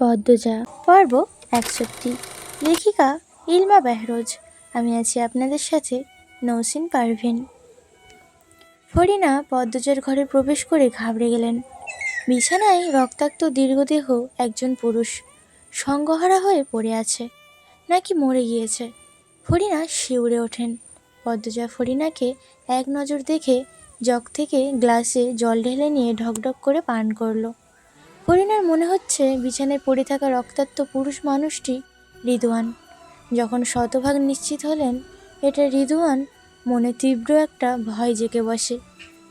পদ্মজা। পর্ব একষট্টি। লেখিকা ইলমা বেহরোজ। আমি আছি আপনাদের সাথে নৌসিন পারভিন। ফরিনা পদ্মজার ঘরে প্রবেশ করে ঘাবড়ে গেলেন। বিছানায় রক্তাক্ত দীর্ঘদেহ একজন পুরুষ সঙ্গহারা হয়ে পড়ে আছে, নাকি মরে গিয়েছে। ফরিনা শিউরে ওঠেন। পদ্মজা ফরিনাকে এক নজর দেখে জগ থেকে গ্লাসে জল ঢেলে নিয়ে ঢকঢক করে পান করল। হরিণার মনে হচ্ছে বিছানায় পড়ে থাকা রক্তাক্ত পুরুষ মানুষটি রিদওয়ান যখন শতভাগ নিশ্চিত হলেন, এটা রিদওয়ান মনে তীব্র একটা ভয় জেগে বসে।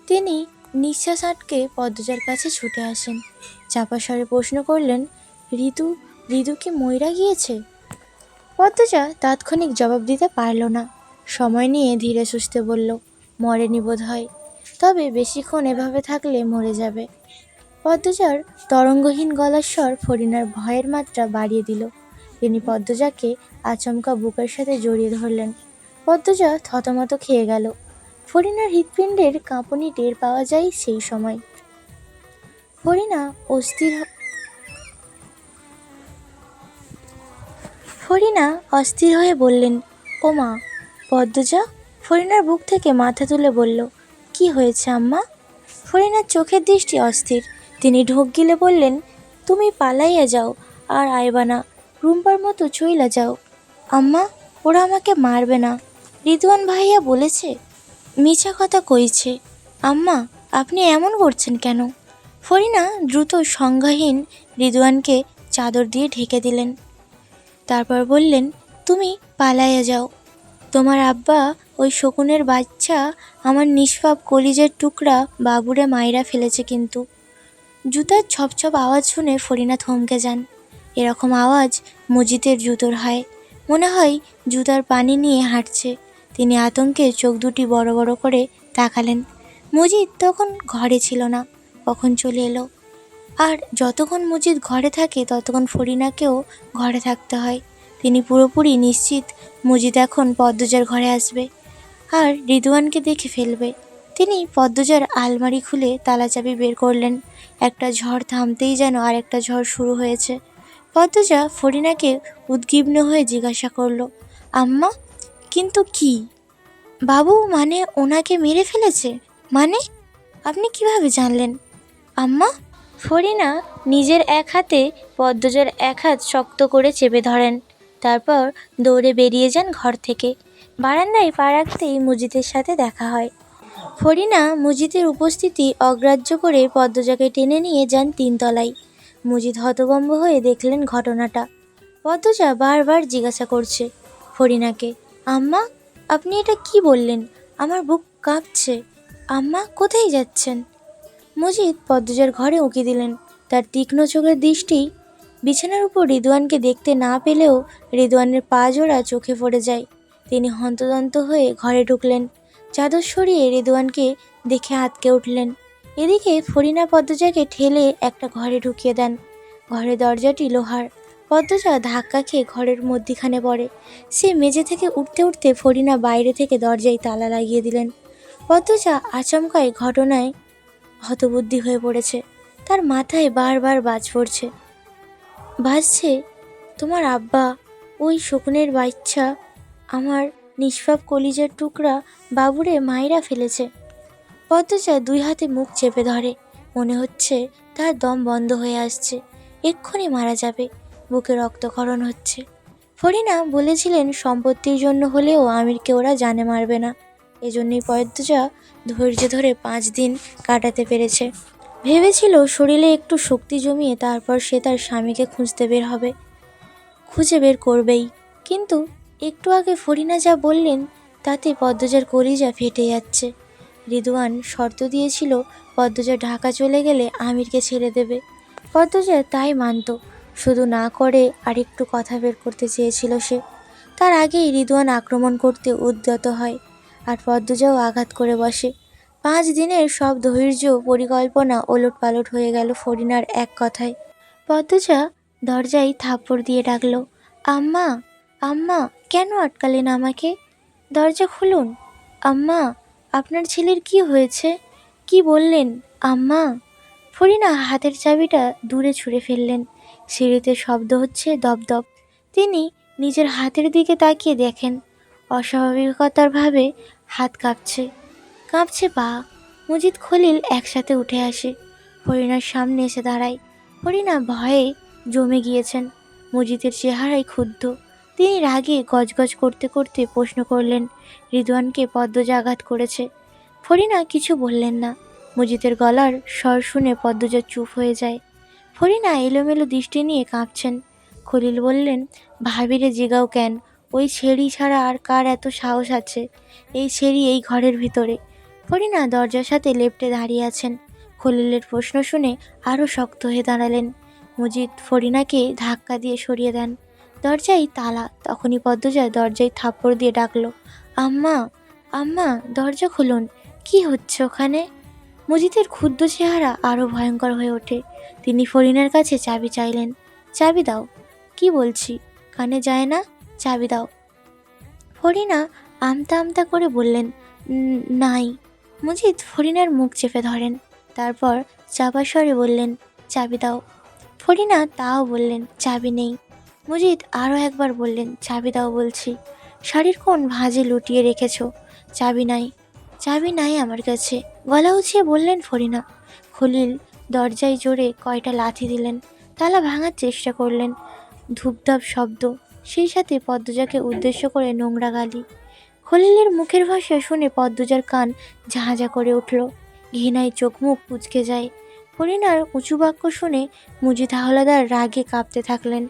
তিনি নিঃশ্বাস আটকে পদ্মজার কাছে ছুটে আসেন। চাপা স্বরে প্রশ্ন করলেন ঋতু ঋতু কি ময়রা গিয়েছে? পদ্মজা তাৎক্ষণিক জবাব দিতে পারল না। সময় নিয়ে ধীরে সুস্থে বলল, মরেনি বোধ হয় তবে বেশিক্ষণ এভাবে থাকলে মরে যাবে। পদ্মজার তরঙ্গহীন গলার স্বর ফরিনার ভয়ের মাত্রা বাড়িয়ে দিল। তিনি পদ্মজাকে আচমকা বুকের সাথে জড়িয়ে ধরলেন। পদ্মজা থতমত খেয়ে গেল। ফরিনার হৃৎপিণ্ডের কাঁপুনি টের পাওয়া যায় সেই সময়। ফরিনা অস্থির ফরিনা অস্থির হয়ে বললেন ও মা পদ্মজা? ফরিনার বুক থেকে মাথা তুলে বলল, কি হয়েছে আম্মা? ফরিনার চোখের দৃষ্টি অস্থির। তিনি ঢোক গিলে বললেন, তুমি পালাইয়া যাও, আর আইবা না রুম্পার মতো চইলা যাও। আম্মা, ওরা আমাকে মারবে না। রিদওয়ান ভাইয়া বলেছে, মিছা কথা কইছে। আম্মা, আপনি এমন করছেন কেন? ফরিনা দ্রুত সংজ্ঞাহীন রিদওয়ানকে চাদর দিয়ে ঢেকে দিলেন। তারপর বললেন, তুমি পালাইয়া যাও। তোমার আব্বা, ওই শকুনের বাচ্চা, আমার নিষ্পাপ কলিজের টুকরা বাবুরে মাইরা ফেলেছে কিন্তু। জুতার ছপছপ আওয়াজ শুনে ফরিনা থমকে যান। এরকম আওয়াজ মজিদের জুতোর হয়। মনে হয় জুতার পানি নিয়ে হাঁটছে। তিনি আতঙ্কে চোখ দুটি বড় বড় করে তাকালেন। মজিদ তখন ঘরে ছিল না, কখন চলে এলো? আর যতক্ষণ মজিদ ঘরে থাকে, ততক্ষণ ফরিনাকেও ঘরে থাকতে হয়। তিনি পুরোপুরি নিশ্চিত মজিদ এখন পদ্মজার ঘরে আসবে। আর রিদওয়ানকে দেখে ফেলবে। তিনি পদ্মজার আলমারি খুলে তালা চাবি বের করলেন। একটা ঝড় থামতেই যেন আরেকটা ঝড় শুরু হয়েছে। পদ্মজা ফরিনাকে উদ্গীব্ন হয়ে জিজ্ঞাসা করল, আম্মা, কিন্তু কি? বাবু মানে ওনাকে মেরে ফেলেছে? মানে? আপনি কীভাবে জানলেন? আম্মা, ফরিনা নিজের এক হাতে পদ্মজার এক হাত শক্ত করে চেপে ধরেন। তারপর দৌড়ে বেরিয়ে যান ঘর থেকে। বারান্দায় পা রাখতেই মুজিদের সাথে দেখা হয়। ফরিনা মুজিদের উপস্থিতি অগ্রাহ্য করে পদ্মজাকে টেনে নিয়ে যান তিনতলায়। মুজিদ হতভম্ব হয়ে দেখলেন ঘটনাটা। পদ্মজা বারবার জিজ্ঞাসা করছে ফরিনাকে, আম্মা, আপনি এটা কি বললেন? আমার বুক কাঁপছে। আম্মা, কোথায় যাচ্ছেন? মজিদ পদ্মজার ঘরে উঁকি দিলেন। তার তীক্ষ্ণ চোখের দৃষ্টি বিছানার উপর রিদওয়ানকে দেখতে না পেলেও রিদওয়ানের পা জোড়া চোখে পড়ে যায়। তিনি হন্তদন্ত হয়ে ঘরে ঢুকলেন। চাদর সরিয়ে রিদওয়ানকে দেখে আতকে উঠলেন। এদিকে ফরিনা পদ্মজাকে ঠেলে একটা ঘরে ঢুকিয়ে দেন। ঘরের দরজাটি লোহার। পদ্মজা ধাক্কা খেয়ে ঘরের মধ্যিখানে পড়ে। সে মেঝে থেকে উঠতে উঠতে ফরিনা বাইরে থেকে দরজায় তালা লাগিয়ে দিলেন। পদ্মজা আচমকায় ঘটনায় হতবুদ্ধি হয়ে পড়েছে। তার মাথায় বারবার বাজ পড়ছে। বাজছে, তোমার আব্বা, ওই শকুনের বাচ্চা আমার নিষ্পাপ কলিজার টুকরা বাবুরে মায়েরা ফেলেছে। পদ্মজা দুই হাতে মুখ চেপে ধরে। মনে হচ্ছে তার দম বন্ধ হয়ে আসছে। এক্ষুনি মারা যাবে। বুকে রক্তক্ষরণ হচ্ছে। ফরিনা বলেছিলেন, সম্পত্তির জন্য হলেও আমিরকে ওরা জানে মারবে না। এজন্যই পদ্মজা ধৈর্য ধরে পাঁচ দিন কাটাতে পেরেছে। ভেবেছিল শরীরে একটু শক্তি জমিয়ে তারপর সে তার স্বামীকে খুঁজতে বের হবে। খুঁজে বের করবেই। কিন্তু একটু আগে ফরিনা যা বললেন, তাতে পদ্মজার কলিজা ফেটে যাচ্ছে। রিদওয়ান শর্ত দিয়েছিল, পদ্মজা ঢাকা চলে গেলে আমিরকে ছেড়ে দেবে। পদ্মজা তাই মানত। শুধু না করে আরেকটু কথা বের করতে চেয়েছিল সে। তার আগেই রিদওয়ান আক্রমণ করতে উদ্যত হয়, আর পদ্মজাও আঘাত করে বসে। পাঁচ দিনের সব ধৈর্য, পরিকল্পনা ওলট পালট হয়ে গেল ফরিনার এক কথায়। পদ্মজা দরজায় থাপ্পড় দিয়ে ডাকল, আম্মা আম্মা। কেন আটকালেন আমাকে? দরজা খুলুন। আম্মা, আপনার ছেলের কি হয়েছে? কি বললেন? আম্মা, ফরিনা হাতের চাবিটা দূরে ছুঁড়ে ফেললেন। সিঁড়িতে শব্দ হচ্ছে দপদপ তিনি নিজের হাতের দিকে তাকিয়ে দেখেন। অস্বাভাবিকতার ভাবে হাত কাঁপছে। কাঁপছে পা। মুজিদ খলিল একসাথে উঠে আসে। হরিণার সামনে এসে দাঁড়ায়। হরিণা ভয়ে জমে গিয়েছেন। মুজিদের চেহারায় ক্ষুব্ধ। তিনি রাগে গজগজ করতে করতে প্রশ্ন করলেন, রিদওয়ানকে পদ্মজা আঘাত করেছে? ফরিনা কিছু বললেন না। মুজিদের গলার স্বর শুনে পদ্মজা চুপ হয়ে যায়। ফরিনা এলোমেলো দৃষ্টি নিয়ে কাঁপছেন। খলিল বললেন, ভাবিরে জিগাও কেন? ওই ছেড়ি ছাড়া আর কার এত সাহস আছে? এই ছেড়ি এই ঘরের ভিতরে। ফরিনা দরজার সাথে লেপ্টে দাঁড়িয়ে আছেন। খলিলের প্রশ্ন শুনে আরও শক্ত হয়ে দাঁড়ালেন। মুজিদ ফরিনাকে ধাক্কা দিয়ে সরিয়ে দেন। দরজায় তালা। তখনই পদ্মজা দরজায় থাপ্পড় দিয়ে ডাকলো, আম্মা আম্মা, দরজা খুলুন। কি হচ্ছে ওখানে? মুজিদের ক্ষুদ্র চেহারা আরও ভয়ঙ্কর হয়ে ওঠে। তিনি ফরিনের কাছে চাবি চাইলেন, চাবি দাও। কি বলছি? কানে যায় না? চাবি দাও। ফরিনা আমতা আমতা করে বললেন নাই। মুজিদ ফরিনার মুখ চেপে ধরেন। তারপর চাপা স্বরে বললেন, চাবি দাও। ফরিনা তাও বললেন, চাবি নেই। মুজিদ আরও একবার বললেন, চাবি দাও বলছি। শাড়ির কোন ভাঁজে লুটিয়ে রেখেছো? চাবি নাই চাবি নাই আমার কাছে। গলা উছিয়ে বললেন ফরিনা। খলিল দরজায় জোরে কয়টা লাথি দিলেন, তালা ভাঙার চেষ্টা করলেন। ধূপধাপ শব্দ, সেই সাথে পদ্মজাকে উদ্দেশ্য করে নোংরা গালি। খলিলের মুখের ভাষা শুনে পদ্মজার কান ঝাঁঝা করে উঠল। ঘৃণায় চোখ মুখ কুচকে যায়। ফরিনার উঁচু বাক্য শুনে মুজিদ হাওলাদার রাগে কাঁপতে থাকলেন।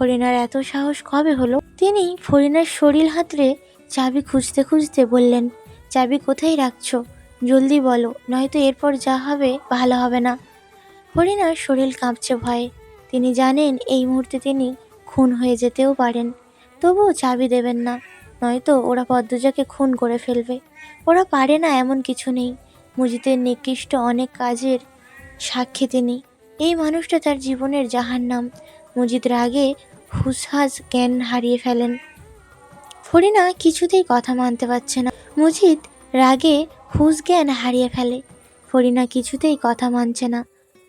ফরিনার এত সাহস কবে হলো? তিনি ফরিনার শরীর হাতড়ে চাবি খুঁজতে খুঁজতে বললেন, চাবি কোথায় রাখছো? জলদি বলো, নয়তো এরপর যা হবে ভালো হবে না। হরিণার শরীর কাঁপছে ভয়ে। তিনি জানেন এই মুহূর্তে তিনি খুন হয়ে যেতেও পারেন। তবুও চাবি দেবেন না, নয়তো ওরা পদ্মজাকে খুন করে ফেলবে। ওরা পারে না এমন কিছু নেই। মুজিদের নিকৃষ্ট অনেক কাজের সাক্ষী তিনি। এই মানুষটা তার জীবনের জাহান্নাম। মুজিদ রাগে হুসহাস জ্ঞান হারিয়ে ফেলেন। ফরিনা কিছুতেই কথা মানতে পারছে না। মুজিদ রাগে হুঁশ জ্ঞান হারিয়ে ফেলে। ফরিনা কিছুতেই কথা মানছে না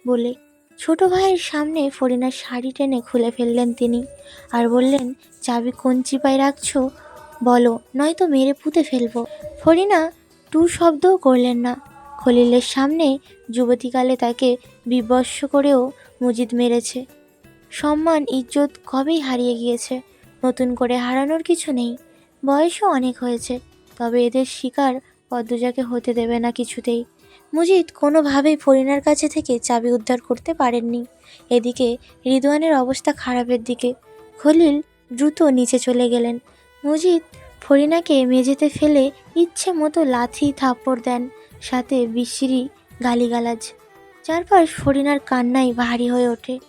বলে ছোট ভাইয়ের সামনে ফরিনার শাড়ি টেনে খুলে ফেললেন তিনি আর বললেন, চাবি কোন চিপায় রাখছো? বলো, নয়তো মেরে পুঁতে ফেলব। ফরিনা টু শব্দও করলেন না। খলিলের সামনে যুবতীকালে তাকে বিবস্ব করেও মুজিদ মেরেছে। সম্মান, ইজ্জত কবেই হারিয়ে গিয়েছে? নতুন করে হারানোর কিছু নেই। বয়সও অনেক হয়েছে, তবে এদের শিকার পদ্মজাকে হতে দেবে না কিছুতেই। মুজিদ কোনোভাবেই ফরিনার কাছে থেকে চাবি উদ্ধার করতে পারেননি। এদিকে রিদওয়ানের অবস্থা খারাপের দিকে। খলিল দ্রুত নিচে চলে গেলেন। মুজিদ ফরিনাকে মেঝেতে ফেলে ইচ্ছে মতো লাথি, থাপ্পড় দেন, সাথে বিশ্রী গালিগালাজ। চারপাশ ফরিনার কান্নাই ভারী হয়ে ওঠে।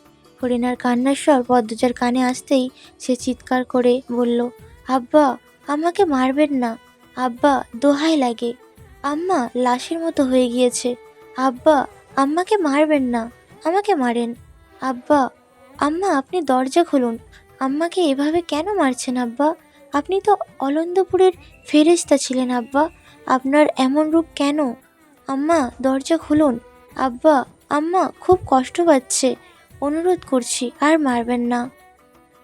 ফরিনার কান্নার স্বর পদ্মজার কানে আসতেই সে চিৎকার করে বলল, আব্বা, আমাকে মারবেন না। আব্বা, দোহাই লাগে। আম্মা লাশের মতো হয়ে গিয়েছে। আব্বা, আম্মাকে মারবেন না। আমাকে মারেন। আব্বা, আম্মা, আপনি দরজা খুলুন। আম্মাকে এভাবে কেন মারছেন আব্বা? আপনি তো অলন্দপুরের ফেরেস্তা ছিলেন আব্বা। আপনার এমন রূপ কেন? আম্মা, দরজা খুলুন। আব্বা, আম্মা, খুব কষ্ট পাচ্ছে। অনুরোধ করছি, আর মারবেন না।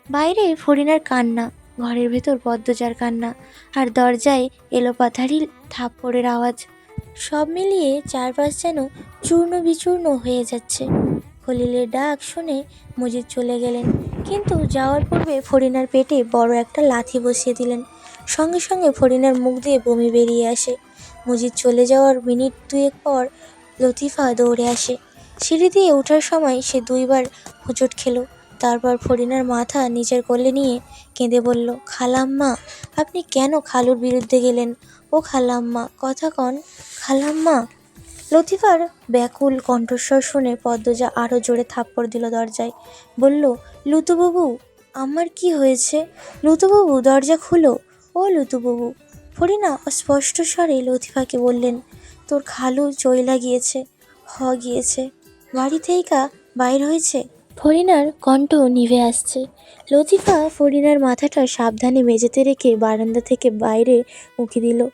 বাইরে ফরিনার কান্না, ঘরের ভেতর পদ্মজার কান্না, আর দরজায় এলোপাথারি থাপ্পড়ের আওয়াজ। সব মিলিয়ে চারপাশ যেন চূর্ণ বিচূর্ণ হয়ে যাচ্ছে। খলিলের ডাক শুনে মজিদ চলে গেলেন, কিন্তু যাওয়ার পূর্বে ফরিনার পেটে বড় একটা লাথি বসিয়ে দিলেন। সঙ্গে সঙ্গে ফরিনার মুখ দিয়ে বমি বেরিয়ে আসে। মজিদ চলে যাওয়ার মিনিট দুয়েক পর লতিফা দৌড়ে আসে। সিঁড়ি দিয়ে ওঠার সময় সে দুইবার হোঁচট খেলো। তারপর ফরিনার মাথা নিজের কোলে নিয়ে কেঁদে বলল, খালাম্মা, আপনি কেন খালুর বিরুদ্ধে গেলেন? ও খালাম্মা, কথা কন, খালাম্মা। লতিফার ব্যাকুল কণ্ঠস্বর শুনে পদ্মজা আরও জোরে থাপ্পড় দিল দরজায়। বলল, লুতুবাবু, আমার কি হয়েছে? লুতুবাবু, দরজা খুলো। ও লুতুবাবু। ফরিনা অস্পষ্ট স্বরে লতিফাকে বললেন, তোর খালু চইলা গিয়েছে, হ গিয়েছে। বাড়ি থেইকা বাইর হয়েছে। ফরিনার কণ্ঠ নিভে আসছে। লতিফা ফরিনার মাথাটা সাবধানে মেঝেতে রেখে বারান্দা থেকে বাইরে উঁকি দিল।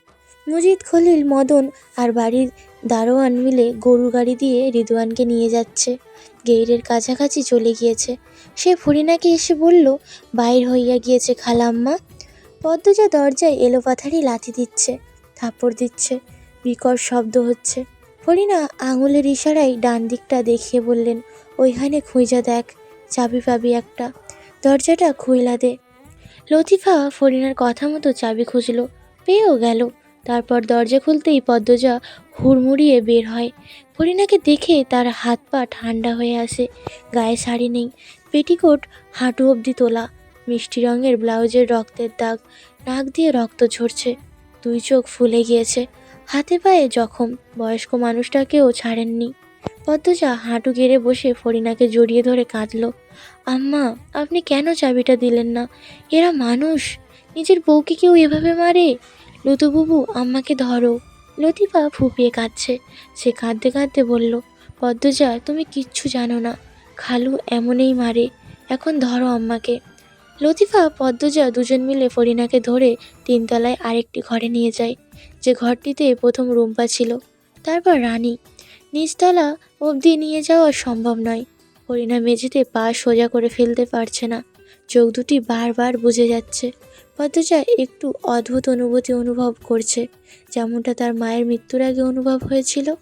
মুজিদ খলিল, মদন আর বাড়ির দারোয়ান মিলে গরু গাড়ি দিয়ে রিদওয়ানকে নিয়ে যাচ্ছে। গেইরের কাছাকাছি চলে গিয়েছে। সে ফরিনাকে এসে বলল, বাইর হইয়া গিয়েছে খালাম্মা। পদ্মজা দরজায় এলোপাথারি লাথি দিচ্ছে থাপড় দিচ্ছে, বিকট শব্দ হচ্ছে। ফরিনা আঙুলের ইশারায় ডান দিকটা দেখিয়ে বললেন, ওইখানে খুঁজা দেখ, চাবি পাবি একটা। দরজাটা খুইলা দে। লতিফা ফরিনার কথা মতো চাবি খুঁজলো, পেয়েও গেল। তারপর দরজা খুলতেই পদ্মজা হুড়মুড়িয়ে বের হয়। ফরিনাকে দেখে তার হাত পা ঠান্ডা হয়ে আসে, গায়ে শাড়ি নেই, পেটিকোট হাঁটু অবধি তোলা, মিষ্টি রঙের ব্লাউজের রক্তের দাগ, নাক দিয়ে রক্ত ঝরছে, দুই চোখ ফুলে গিয়েছে। হাতে পায়ে জখম। বয়স্ক মানুষটাকেও ছাড়েননি। পদ্মজা হাঁটু গেড়ে বসে ফরিনাকে জড়িয়ে ধরে কাঁদল। আম্মা, আপনি কেন চাবিটা দিলেন না? এরা মানুষ। নিজের বউকে কেউ এভাবে মারে? লতুবুবু, আম্মাকে ধরো। লতিফা ফুপিয়ে কাঁদছে। সে কাঁদতে কাঁদতে বলল, পদ্মজা, তুমি কিচ্ছু জানো না। খালু এমনই মারে। এখন ধরো আম্মাকে। লতিফা পদ্মজা দুজন মিলে ফরিনাকে ধরে তিনতলায় আরেকটি ঘরে নিয়ে যায়, যে ঘরটিতে প্রথম রুম্পা ছিল। তারপর রানী। নিচতলা অবধি নিয়ে যাওয়া সম্ভব নয়। হরিণা মেঝেতে পা সোজা করে ফেলতে পারছে না। চোখ দুটি বারবার বুঝে যাচ্ছে। পদ্মজা একটু অদ্ভুত অনুভূতি অনুভব করছে, যেমনটা তার মায়ের মৃত্যুর আগে অনুভব হয়েছিল।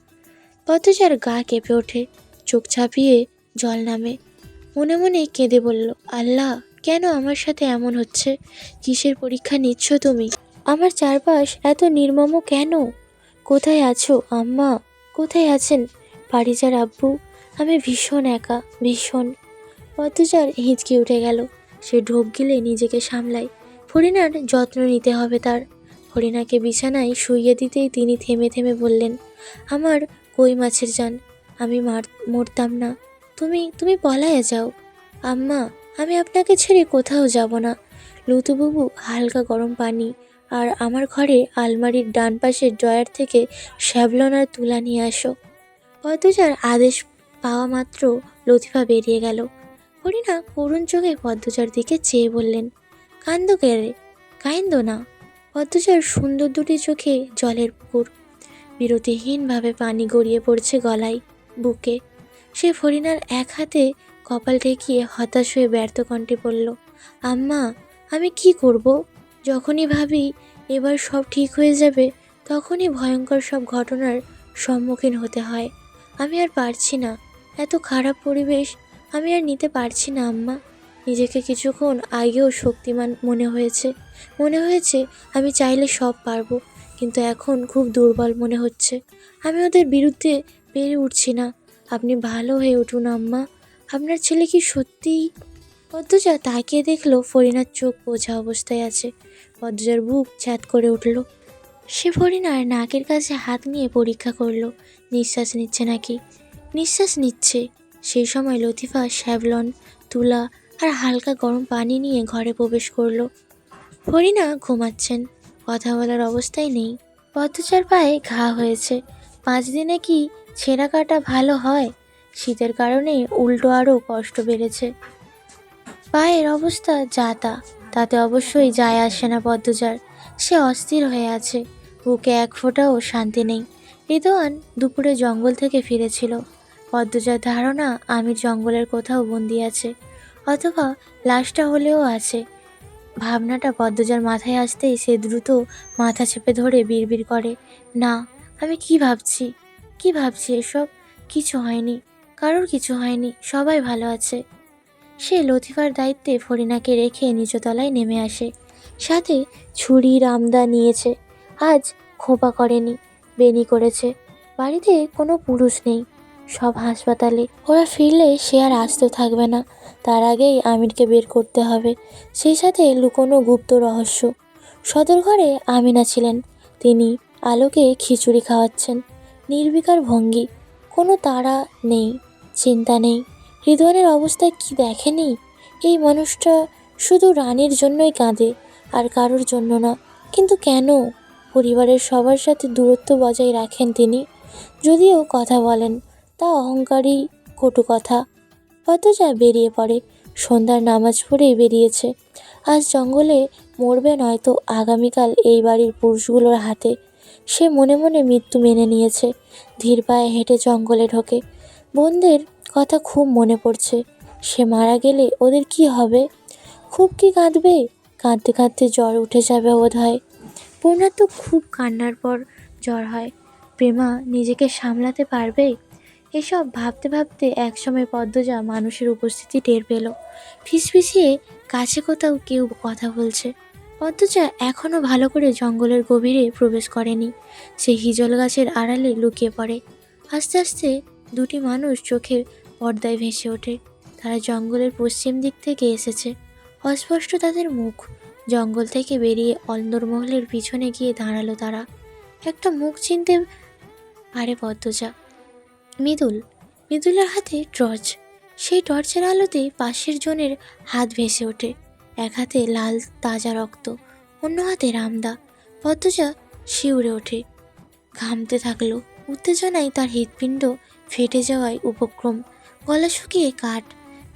পদ্মজার গা কেঁপে ওঠে, চোখ ছাপিয়ে জল নামে। মনে মনে কেঁদে বলল, আল্লাহ! কেন আমার সাথে এমন হচ্ছে? কিসের পরীক্ষা নিচ্ছ তুমি? আমার চারপাশ এত নির্মম কেন? কোথায় আছো, আম্মা? কোথায় আছেন? পারিজার আব্বু? আমি ভীষণ একা, ভীষণ। পদ্মজার হিঁচকি উঠে গেল। সে ঢোক গিলে নিজেকে সামলায়। ফরিনার যত্ন নিতে হবে তার। ফরিনাকে বিছানায় শুইয়ে দিতেই তিনি থেমে থেমে বললেন, আমার কই মাছের যান আমি মার, মরতাম না। তুমি তুমি পলায়ে যাও। আম্মা আমি আপনাকে ছেড়ে কোথাও যাব না। লুতুবাবু, হালকা গরম পানি আর আমার ঘরে আলমারির ডান পাশের ড্রয়ার থেকে শ্যাভলন আর তুলা নিয়ে আসো। পদ্মজার আদেশ পাওয়া মাত্র লতিফা বেরিয়ে গেল। হরিণা করুণ চোখে পদ্মজার দিকে চেয়ে বললেন, কান্দ কেড়ে কাইন্দ না? পদ্মজার সুন্দর দুটি চোখে জলের পুকুর। বিরতিহীনভাবে পানি গড়িয়ে পড়ছে গলায়, বুকে। সে ফরিনার এক হাতে কপাল ঠেকিয়ে হতাশ হয়ে ব্যর্থ কণ্ঠে বলল, আম্মা, আমি কি করব? যখনই ভাবি এবার সব ঠিক হয়ে যাবে, তখনই ভয়ঙ্কর সব ঘটনার সম্মুখীন হতে হয়। আমি আর পারছি না। এত খারাপ পরিবেশ আমি আর নিতে পারছি না, আম্মা। নিজেকে কিছুক্ষণ আগেও শক্তিমান মনে হয়েছে। মনে হয়েছে আমি চাইলে সব পারব, কিন্তু এখন খুব দুর্বল মনে হচ্ছে। আমি ওদের বিরুদ্ধে পেরে উঠছি না। আপনি ভালো হয়ে উঠুন, আম্মা। আপনার ছেলে কি সত্যিই পদ্মজা? তাকিয়ে দেখল ফরিনার চোখ বোঝা অবস্থায় আছে। পদ্মজার বুক ছ্যাত করে উঠল। সে ফরিনার নাকের কাছে হাত নিয়ে পরীক্ষা করল। নিঃশ্বাস নিচ্ছে নাকি? নিঃশ্বাস নিচ্ছে। সেই সময় লতিফা শ্যাভলন, তুলা আর হালকা গরম পানি নিয়ে ঘরে প্রবেশ করল। ফরিনা ঘুমাচ্ছেন। কথা বলার অবস্থায় নেই। পদ্মচার পায়ে ঘা হয়েছে। পাঁচ দিনে কি ছেঁড়া কাটা ভালো হয়? শীতের কারণে উল্টো আরও কষ্ট বেড়েছে। পায়ের অবস্থা যা তা, তাতে অবশ্যই যায় আসে না পদ্মজার। সে অস্থির হয়ে আছে, বুকে এক ফোঁটাও শান্তি নেই। রিদোয়ান দুপুরে জঙ্গল থেকে ফিরেছিল। পদ্মজার ধারণা, আমির জঙ্গলের কোথাও বন্দি আছে, অথবা লাশটা হলেও আছে। ভাবনাটা পদ্মজার মাথায় আসতেই সে দ্রুত মাথা চেপে ধরে বিড়বিড় করে, না, আমি কি ভাবছি? কি ভাবছি এসব? কিছু হয়নি। কারোর কিছু হয়নি, সবাই ভালো আছে। সে লতিফার দায়িত্বে ফরিনাকে রেখে নিচতলায় নেমে আসে। সাথে ছুরি রামদা নিয়েছে। আজ খোপা করেনি বেনি করেছে। বাড়িতে কোনো পুরুষ নেই, সব হাসপাতালে। ওরা ফিরলে সে আর আসতে থাকবে না। তার আগেই আমিরকে বের করতে হবে। সেই সাথে লুকোনো গুপ্ত রহস্য। সদর ঘরে আমিনা ছিলেন। তিনি আলোকে খিচুড়ি খাওয়াচ্ছেন। নির্বিকার ভঙ্গি। কোনো তারা নেই। চিন্তা নেই। হৃদয়ের অবস্থায় কি দেখেনি? এই মানুষটা শুধু রানীর জন্যই কাঁদে আর কারোর জন্য না, কিন্তু কেন? পরিবারের সবার সাথে দূরত্ব বজায় রাখেন তিনি। যদিও কথা বলেন, তা অহংকারী কটু কথা। পদ্মজা বেরিয়ে পড়ে, সন্ধ্যার নামাজ পড়েই বেরিয়েছে। আজ জঙ্গলে মরবে নয়তো আগামীকাল এই বাড়ির পুরুষগুলোর হাতে। সে মনে মনে মৃত্যু মেনে নিয়েছে। ধীর পায়ে হেঁটে জঙ্গলে ঢোকে। বনদের কথা খুব মনে পড়ছে। সে মারা গেলে ওদের কি হবে? খুব কি কাঁদবে? কাঁদতে কাঁদতে জ্বর উঠে যাবে বোধ হয় পূর্ণার তো খুব কান্নার পর জ্বর হয়। প্রেমা, নিজেকে সামলাতে পারবে? এসব ভাবতে ভাবতে একসময় পদ্মজা মানুষের উপস্থিতি টের পেল। ফিসফিসিয়ে কাছে কোথাও কেউ কথা বলছে। পদ্মজা এখনও ভালো করে জঙ্গলের গভীরে প্রবেশ করেনি। সে হিজল গাছের আড়ালে লুকিয়ে পড়ে। আস্তে আস্তে দুটি মানুষ চোখে পর্দায় ভেসে ওঠে। তারা জঙ্গলের পশ্চিম দিক থেকে এসেছে। অস্পষ্ট তাদের মুখ। জঙ্গল থেকে বেরিয়ে অন্দরমহলের পিছনে গিয়ে দাঁড়াল তারা। একটা মুখ চিনতে পারে পদ্মজা। মৃদুল। মৃদুলের হাতে টর্চ। সেই টর্চের আলোতে পাশের জনের হাত ভেসে ওঠে। এক হাতে লাল, তাজা রক্ত, অন্য হাতে রামদা। পদ্মজা শিউরে ওঠে। ঘামতে থাকল। উত্তেজনায় তার হৃৎপিণ্ড ফেটে যাওয়ায় উপক্রম। গলা শুকিয়ে কাঠ।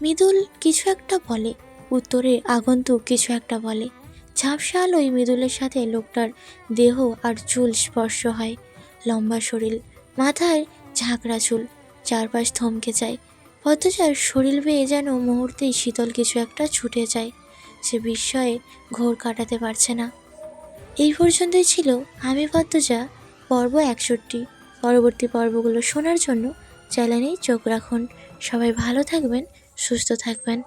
মৃদুল কিছু একটা বলে। উত্তরে আগন্তুক কিছু একটা বলে। ঝাপসা আলোয় মৃদুলের সাথে লোকটার দেহ আর চুল স্পর্শ হয়। লম্বা শরীর। মাথায় ঝাঁকড়া চুল। চারপাশ থমকে যায়। পদ্মজার শরীর বেয়ে যেন মুহূর্তেই শীতল কিছু একটা ছুটে যায়। সে বিস্ময়ে ঘোর কাটাতে পারছে না। এই পর্যন্তই ছিল আমি পদ্মজা, পর্ব একষট্টি। পরবর্তী পর্বগুলো শোনার জন্য চ্যানেলেই চোখ রাখুন। সবাই ভালো থাকবেন সুস্থ থাকবেন।